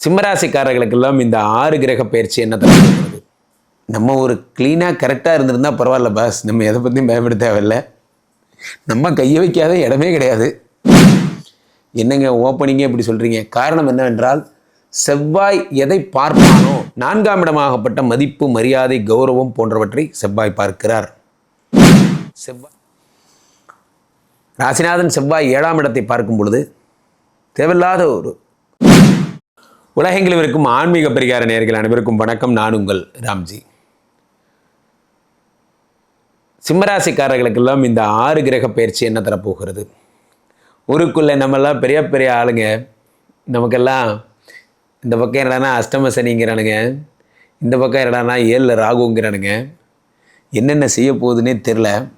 சிம்மராசிக்காரர்களுக்கெல்லாம் இந்த ஆறு கிரக பயிற்சி என்ன தருகிறது நம்ம ஒரு க்ளீனாக கரெக்டாக இருந்திருந்தால் பரவாயில்ல பாஸ் நம்ம எதை பற்றியும் பயப்பட தேவையில்லை. நம்ம கையை வைக்காத இடமே கிடையாது. என்னங்க ஓப்பனிங்கே இப்படி சொல்கிறீங்க காரணம் என்னவென்றால் செவ்வாய் எதை பார்ப்பானோ நான்காம் இடமாகப்பட்ட மதிப்பு மரியாதை கௌரவம் போன்றவற்றை செவ்வாய் பார்க்கிறார். செவ்வாய். ராசிநாதன் செவ்வாய் ஏழாம் இடத்தை பார்க்கும் பொழுது தேவையில்லாத ஒரு உலகெங்கிலும் இருக்கும் ஆன்மீக பரிகார நேர்கள் அனைவருக்கும் வணக்கம். நான் உங்கள் ராம்ஜி. சிம்மராசிக்காரர்களுக்கெல்லாம் இந்த ஆறு கிரக பயிற்சி என்ன தரப்போகிறது? ஊருக்குள்ளே நம்மெல்லாம் பெரிய பெரிய ஆளுங்க. நமக்கெல்லாம் இந்த பக்கம் என்னடானா அஷ்டம சனிங்கிறானுங்க. இந்த பக்கம் என்னடானா ஏழில் ராகுங்கிறானுங்க. என்னென்ன செய்ய போகுதுன்னே தெரில.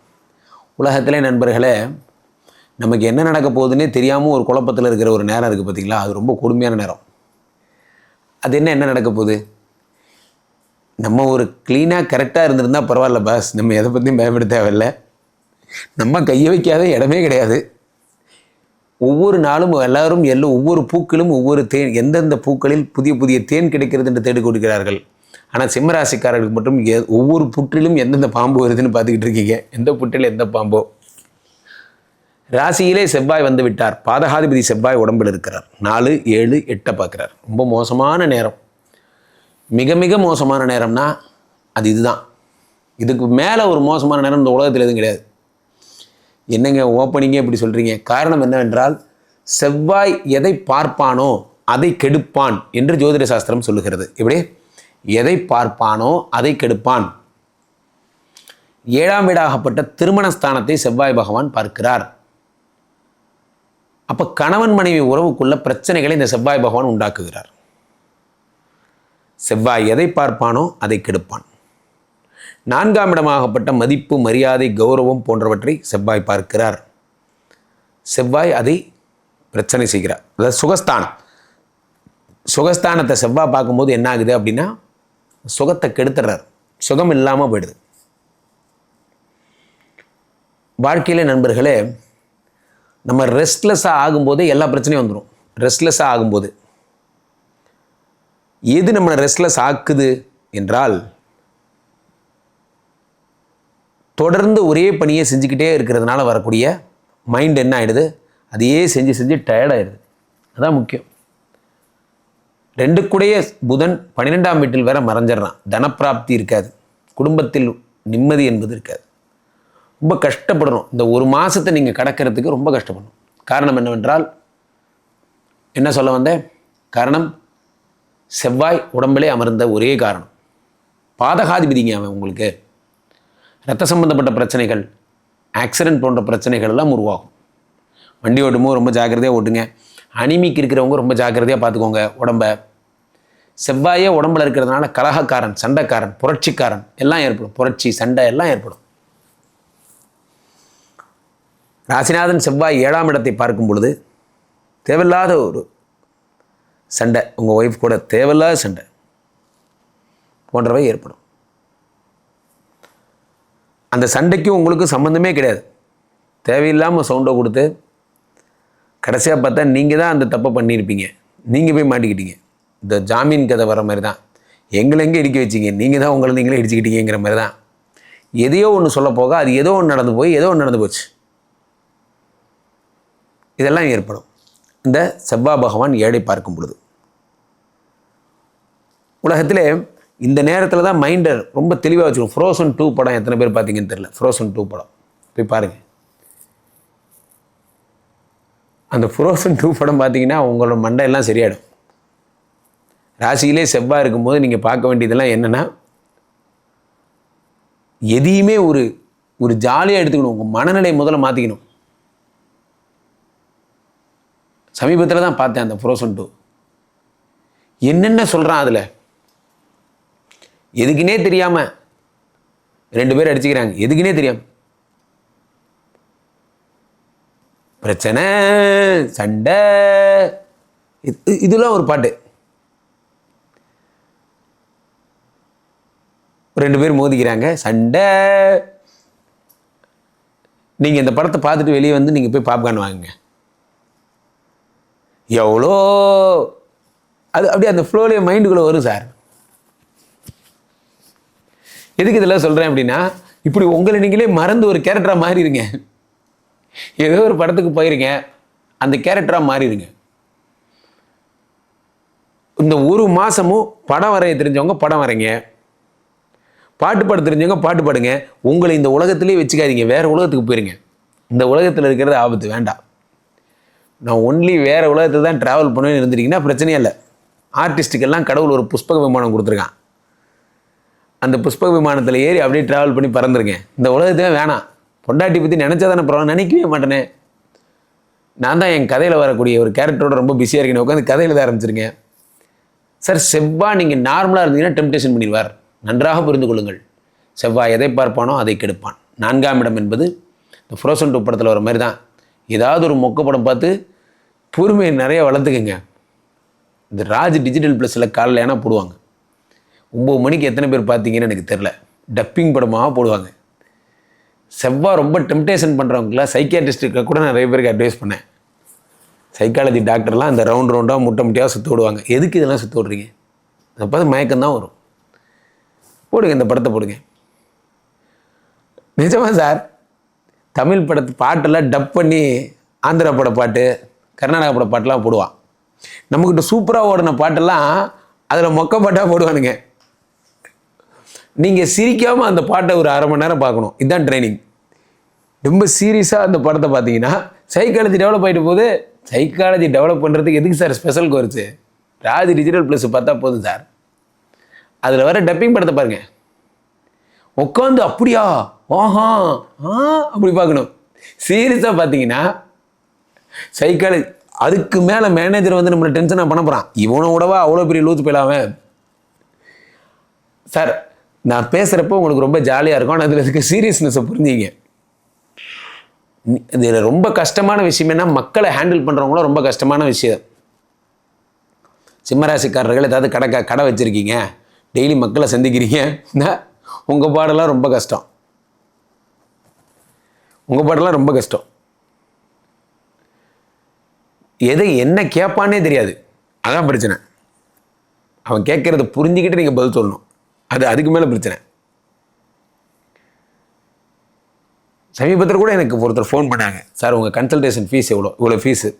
உலகத்தில் நண்பர்களே நமக்கு என்ன நடக்க போகுதுன்னே தெரியாமல் ஒரு குழப்பத்தில் இருக்கிற ஒரு நேரம் இருக்குது பார்த்தீங்களா அது ரொம்ப கொடுமையான நேரம். அது என்ன என்ன நடக்க போகுது? நம்ம ஒரு க்ளீனாக கரெக்டாக இருந்திருந்தால் பரவாயில்ல பாஸ் நம்ம எதை பற்றியும் பயப்பட தேவையில்லை. நம்ம கையை வைக்காத இடமே கிடையாது. ஒவ்வொரு நாளும் எல்லாரும் எல்லாம் ஒவ்வொரு பூக்களும் ஒவ்வொரு தேன் எந்தெந்த பூக்களில் புதிய புதிய தேன் கிடைக்கிறது என்று தேடி கொடுக்கிறார்கள் ஆனால் சிம்மராசிக்காரர்களுக்கு மட்டும் எ- ஒவ்வொரு புற்றிலும் எந்தெந்த பாம்பு வருதுன்னு பார்த்துக்கிட்டு இருக்கீங்க. எந்த புற்றில் எந்த பாம்போ? ராசியிலே செவ்வாய் வந்து விட்டார். பாதகாதிபதி செவ்வாய் உடம்பில் இருக்கிறார். நாலு ஏழு எட்டை பார்க்குறார். ரொம்ப மோசமான நேரம். மிக மிக மோசமான நேரம்னா அது இதுதான். இதுக்கு மேலே ஒரு மோசமான நேரம் இந்த உலகத்தில் எதுவும் கிடையாது. என்னங்க ஓப்பனிங்கே இப்படி சொல்கிறீங்க காரணம் என்னவென்றால் செவ்வாய் எதை பார்ப்பானோ அதை கெடுப்பான் என்று ஜோதிட சாஸ்திரம் சொல்லுகிறது. இப்படி எதை பார்ப்பானோ அதை கெடுப்பான். ஏழாம் வீடாகப்பட்ட திருமண ஸ்தானத்தை செவ்வாய் பகவான் பார்க்கிறார். அப்போ கணவன் மனைவி உறவுக்குள்ள பிரச்சனைகளை இந்த செவ்வாய் பகவான் உண்டாக்குகிறார். செவ்வாய் எதை பார்ப்பானோ அதை கெடுப்பான். நான்காம் இடமாகப்பட்ட மதிப்பு மரியாதை கௌரவம் போன்றவற்றை செவ்வாய் பார்க்கிறார். செவ்வாய் அதை பிரச்சனை செய்கிறார். அதாவது சுகஸ்தானம். சுகஸ்தானத்தை செவ்வாய் பார்க்கும்போது என்ன ஆகுது அப்படின்னா சுகத்தை கெடுத்துடுறார். சுகம் இல்லாமல் போயிடுது. வாழ்க்கையில் நண்பர்களே நம்ம ரெஸ்ட்லெஸ்ஸாக ஆகும்போதே எல்லா பிரச்சனையும் வந்துடும் ரெஸ்ட்லெஸ்ஸாக ஆகும்போது. எது நம்மளை ரெஸ்ட்லெஸ் ஆக்குது என்றால் தொடர்ந்து ஒரே பணியை செஞ்சுக்கிட்டே இருக்கிறதுனால வரக்கூடிய மைண்ட் என்ன ஆகிடுது அதையே செஞ்சு செஞ்சு டயர்டாயிடுது அதான் முக்கியம். ரெண்டு கூடயே புதன் பன்னிரெண்டாம் வீட்டில் வேற மறைஞ்சிடுறான். தனப்பிராப்தி இருக்காது. குடும்பத்தில் நிம்மதி என்பது இருக்காது. ரொம்ப கஷ்டப்படணும். இந்த ஒரு மாதத்தை நீங்கள் கடக்கிறதுக்கு ரொம்ப கஷ்டப்படணும். காரணம் என்னவென்றால் என்ன சொல்ல வந்தேன்? காரணம் செவ்வாய் உடம்பிலே அமர்ந்த ஒரே காரணம். பாதகாதிபதிங்க அவன் உங்களுக்கு. ரத்த சம்பந்தப்பட்ட பிரச்சனைகள் ஆக்சிடென்ட் போன்ற பிரச்சனைகள் எல்லாம் உருவாகும். வண்டி ஓட்டும்போது ரொம்ப ஜாக்கிரதையாக ஓட்டுங்க. அனிமிக்கு இருக்கிறவங்க ரொம்ப ஜாக்கிரதையாக பார்த்துக்கோங்க உடம்ப. செவ்வாயே உடம்புல இருக்கிறதுனால கலகக்காரன் சண்டைக்காரன் புரட்சிக்காரன் எல்லாம் ஏற்படும். புரட்சி சண்டை எல்லாம் ஏற்படும். ராசிநாதன் செவ்வாய் ஏழாம் இடத்தை பார்க்கும் பொழுது தேவையில்லாத ஒரு சண்டை. உங்கள் ஒய்ஃப் கூட தேவையில்லாத சண்டை. போன்றவை ஏற்படும். அந்த சண்டைக்கும் உங்களுக்கு சம்மந்தமே கிடையாது. தேவையில்லாமல் சவுண்டை கொடுத்து கடைசியாக பார்த்தா நீங்கள் தான் அந்த தப்பை பண்ணியிருப்பீங்க. நீங்கள் போய் மாட்டிக்கிட்டீங்க. இந்த ஜாமீன் கதை வர மாதிரி தான். எங்களை எங்கே இடிக்க வச்சீங்க? நீங்கள் தான் உங்களை நீங்களே இடிச்சுக்கிட்டீங்கிற மாதிரி தான். எதையோ ஒன்று சொல்ல போக அது ஏதோ ஒன்று நடந்து போய் ஏதோ ஒன்று நடந்து போச்சு. இதெல்லாம் ஏற்படும். இந்த செவ்வாய் பகவான் ஏழை பார்க்கும் பொழுது. உலகத்திலே இந்த நேரத்தில் தான் மைண்டை ரொம்ப தெளிவாக வச்சுக்கணும். ஃப்ரோசன் டூ படம் எத்தனை பேர் பார்த்தீங்கன்னு தெரியல. ஃப்ரோசன் டூ படம். போய் பாருங்கள் அந்த ஃப்ரோசன் டூ படம் பார்த்தீங்கன்னா உங்களோட மண்டையெல்லாம் சரியாயிடும். ராசியிலே செவ்வாய் இருக்கும்போது நீங்கள் பார்க்க வேண்டியதெல்லாம் என்னென்னா எதையுமே ஒரு ஒரு ஜாலியாக எடுத்துக்கணும். உங்கள் மனநிலை முதல்ல மாற்றிக்கணும் சமீபத்தில் தான் பார்த்தேன் அந்த ஃப்ரோசன் டூ என்னென்ன சொல்கிறான் அதில்? எதுக்குன்னே தெரியாமல் ரெண்டு பேர் அடிச்சுக்கிறாங்க. எதுக்குன்னே தெரியாம? பிரச்சனை சண்டை. இது- இதெல்லாம் ஒரு பாட்டு. ரெண்டு பேர் மோதிக்கிறாங்க சண்டை. நீங்கள் இந்த படத்தை பார்த்துட்டு வெளியே வந்து நீங்கள் போய் பாப்கார்ன் வாங்குங்க. எவ்வளோ? அது அப்படியே அந்த ஃப்ளோலேயே மைண்டுக்குள்ளே வரும் சார். எதுக்கு இதெல்லாம் சொல்கிறேன் அப்படின்னா இப்படி உங்களை நீங்களே மறந்து ஒரு கேரக்டராக மாறிடுங்க. ஏதோ ஒரு படத்துக்கு போயிருங்க அந்த கேரக்டராக மாறிடுங்க. இந்த ஒரு மாதமும் படம் வரைய தெரிஞ்சவங்க படம் வரைங்க. பாட்டு பாட தெரிஞ்சவங்க பாட்டு பாடுங்க. உங்களை இந்த உலகத்திலே வச்சுக்காதீங்க. வேறு உலகத்துக்கு போயிருங்க. இந்த உலகத்தில் இருக்கிறது ஆபத்து வேண்டாம். நான் ஒன்லி வேறு உலகத்தில் தான் ட்ராவல் பண்ணுவேன்னு இருந்துட்டீங்கன்னா பிரச்சனையே இல்லை. ஆர்டிஸ்ட்டுக்கெல்லாம் கடவுள் ஒரு புஷ்பக விமானம் கொடுத்துருக்கான். அந்த புஷ்பக விமானத்தில் ஏறி அப்படியே ட்ராவல் பண்ணி பறந்துருங்க இந்த உலகத்தையே வேணாம். பொண்டாட்டி பற்றி நினச்சா தானே பரவாயில்ல நினைக்கவே மாட்டேனே. நான் தான் என் கதையில் வரக்கூடிய ஒரு கேரக்டரோட ரொம்ப பிஸியாக இருக்கேன். உட்காந்து கதையில் தான் ஆரம்பிச்சிருக்கேன் சார் செவ்வாய் நீங்கள் நார்மலாக இருந்தீங்கன்னா டெம்டேஷன் பண்ணிடுவார். நன்றாக புரிந்து கொள்ளுங்கள். செவ்வாய் எதை பார்ப்பானோ அதை கெடுப்பான். நான்காம் இடம் என்பது இந்த ஃப்ரோசன் டூ படத்தில் வர மாதிரி தான் ஏதாவது ஒரு மொக்க படம் பார்த்து பொறுமையை நிறைய வளர்த்துக்குங்க. இந்த ராஜ் டிஜிட்டல் ப்ளஸில் காலையில் ஏன்னா போடுவாங்க. ஒம்பது மணிக்கு எத்தனை பேர் பார்த்தீங்கன்னு எனக்கு தெரில டப்பிங் படமாக போடுவாங்க. செவ்வாய் ரொம்ப டெம்டேஷன் பண்ணுறவங்களாம் சைக்கியாட்ரிஸ்ட்டுக்கு கூட நான் நிறைய பேருக்கு அட்வைஸ் பண்ணேன். சைக்காலஜி டாக்டர்லாம் அந்த ரவுண்ட் ரவுண்டாக முட்டை முட்டையாக சுற்ற விடுவாங்க. எதுக்கு இதெல்லாம் சுற்ற விட்றீங்க? அதை பார்த்து மயக்கம் தான் வரும். போடுங்க இந்த படத்தை போடுங்க. நிஜமா சார்? தமிழ் படத்து பாட்டெல்லாம் டப் பண்ணி ஆந்திரா பட பாட்டு. கர்நாடகா பட பாட்டெல்லாம் போடுவான். நம்மக்கிட்ட சூப்பராக ஓடின பாட்டெல்லாம் அதில் மொக்க பாட்டாக போடுவானுங்க. நீங்கள் சிரிக்காமல் அந்த பாட்டை ஒரு அரை மணி நேரம் பார்க்கணும். இதுதான் ட்ரைனிங் ரொம்ப சீரியஸாக அந்த படத்தை பார்த்தீங்கன்னா சைக்காலஜி டெவலப் ஆகிட்டு போது சைக்காலஜி டெவலப் பண்ணுறதுக்கு எதுக்கு sir special course Raj digital plus பார்த்தா போதும் சார் அதில் வர டப்பிங் படத்தை பாருங்க. உட்காந்து அப்படியா? ஆஹா ஆ அப்படி பார்க்கணும். சீரியஸாக பார்த்தீங்கன்னா சைக்காலஜி அதுக்கு மேலே மேனேஜர் வந்து நம்மளை டென்ஷனாக பண்ண போகிறான் இவனை விடவா அவ்வளோ பெரிய லூத்து போயிடாம சார் நான் பேசுகிறப்போ உங்களுக்கு ரொம்ப ஜாலியாக இருக்கும். ஆனால் அதில் இருக்க சீரியஸ்னஸை புரிஞ்சிங்க இதில் ரொம்ப கஷ்டமான விஷயம் என்ன மக்களை ஹேண்டில் பண்ணுறவங்களும் ரொம்ப கஷ்டமான விஷயம். சிம்மராசிக்காரர்கள் ஏதாவது கடை க- கடை வச்சுருக்கீங்க. டெய்லி மக்களை சந்திக்கிறீங்க. உங்கள் பாடெல்லாம் ரொம்ப கஷ்டம். உங்கள் பாடெல்லாம் ரொம்ப கஷ்டம். எதை என்ன கேட்பானே தெரியாது. அதான் பிரச்சனை. அவன் கேட்குறத புரிஞ்சுக்கிட்டு நீங்கள் பதில் சொல்லணும். அது அதுக்கு மேலே பிரச்சனை. சமீபத்தில் கூட எனக்கு ஒருத்தர் ஃபோன் பண்ணாங்க. சார் உங்கள் கன்சல்டேஷன் ஃபீஸ் எவ்வளோ? இவ்வளோ ஃபீஸு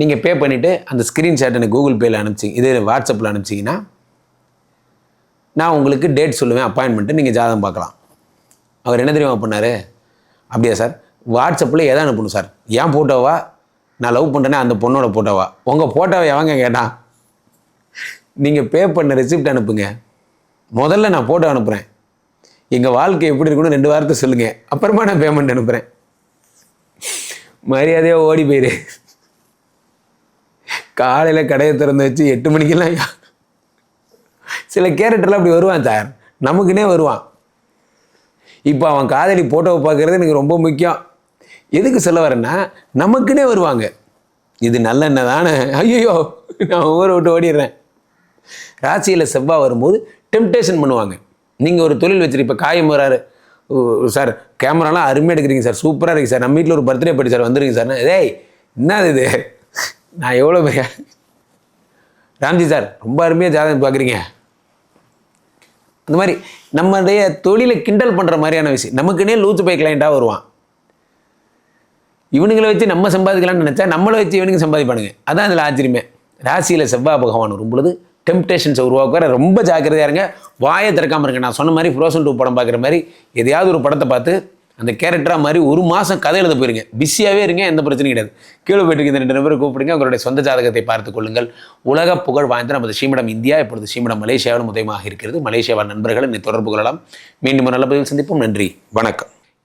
நீங்கள் பே பண்ணிவிட்டு அந்த ஸ்க்ரீன்ஷாட் எனக்கு கூகுள் பேயில் அனுப்பிச்சி இதே வாட்ஸ்அப்பில் அனுப்பிச்சிங்கன்னா நான் உங்களுக்கு டேட் சொல்லுவேன் அப்பாயின்மெண்ட்டு நீங்கள் ஜாதகம் பார்க்கலாம். அவர் என்ன தெரியுமா பண்ணார்? அப்படியா சார். வாட்ஸ்அப்பில் எதை அனுப்பணும் சார்? ஏன் ஃபோட்டோவா நான் லவ் பண்ணுறேனே அந்த பொண்ணோட ஃபோட்டோவா உங்கள் ஃபோட்டோவை எவங்க கேட்டான் நீங்கள் பே பண்ண ரெசிப்ட் அனுப்புங்க. முதல்ல நான் ஃபோட்டோ அனுப்புகிறேன் எங்கள் வாழ்க்கை எப்படி இருக்குன்னு ரெண்டு வாரத்தை சொல்லுங்கள் அப்புறமா நான் பேமெண்ட் அனுப்புகிறேன் மரியாதையாக ஓடி போயிரு. காலையில் கடையை திறந்து வச்சு எட்டு மணிக்கெல்லாம் சில கேரக்டர்லாம் அப்படி வருவான் சார். நமக்குன்னே வருவான். இப்போ அவன் காதலி ஃபோட்டோவை பார்க்குறது எனக்கு ரொம்ப முக்கியம். எதுக்கு சொல்ல வரேன்னா நமக்குன்னே வருவாங்க. இது நல்லெண்ணெய் தானே ஐயோ நான் ஊரை விட்டு ஓடிடுறேன். ராசியில் செவ்வாய் வரும்போது டெம்டேஷன் பண்ணுவாங்க. நீங்கள் ஒரு தொழில் வச்சிருக்க இப்போ காயம் வராரு. ஓ, சார் கேமராலாம் அருமையாக எடுக்கிறீங்க சார். சூப்பராக இருக்குது சார். நம்ம வீட்டில் ஒரு பர்த்டே படி சார் வந்துருங்க சார். ஏய் என்னது இது? நான் எவ்வளோ பெரிய ராம்ஜி சார் ரொம்ப அருமையாக ஜாதகம் பார்க்குறீங்க அந்த மாதிரி நம்மளுடைய தொழிலை கிண்டல் பண்ணுற மாதிரியான விஷயம். நமக்குன்னே லூச்சு பை கிளைண்ட்டாக வருவான். இவனுங்களை வச்சு நம்ம சம்பாதிக்கலாம்னு நினச்சா நம்மளை வச்சு இவனுங்க சம்பாதிப்பானுங்க. அதான் அதில் ஆச்சரியமே. ராசியில் செவ்வாய் பகவான் வரும்பொழுது டெம்டேஷன்ஸை உருவாக்குற ரொம்ப ஜாக்கிரதையாக இருங்க. வாயை திறக்காமல் இருங்க. நான் சொன்ன மாதிரி ஃப்ரோசன் டூ படம் பார்க்குற மாதிரி எதையாவது ஒரு படத்தை பார்த்து அந்த கேரக்டராக மாதிரி ஒரு மாதம் கதை எழுத போயிருங்க. பிஸியாகவே இருங்க. எந்த பிரச்சனையும் கிடையாது. கீழே போயிட்டு இந்த ரெண்டு நபரை கூப்பிடுங்க. அவருடைய சொந்த ஜாதகத்தை பார்த்துக் கொள்ளுங்கள். உலக புகழ் வாய்ந்த நமது ஸ்ரீமடம் இந்தியா. இப்பொழுது ஸ்ரீமடம் மலேசியாவில் உதயமாக இருக்கிறது. மலேசியாவின் நண்பர்கள் என்னை தொடர்பு கொள்ளலாம். மீண்டும் ஒரு நல்ல பதிவில் சந்திப்போம். நன்றி. வணக்கம்.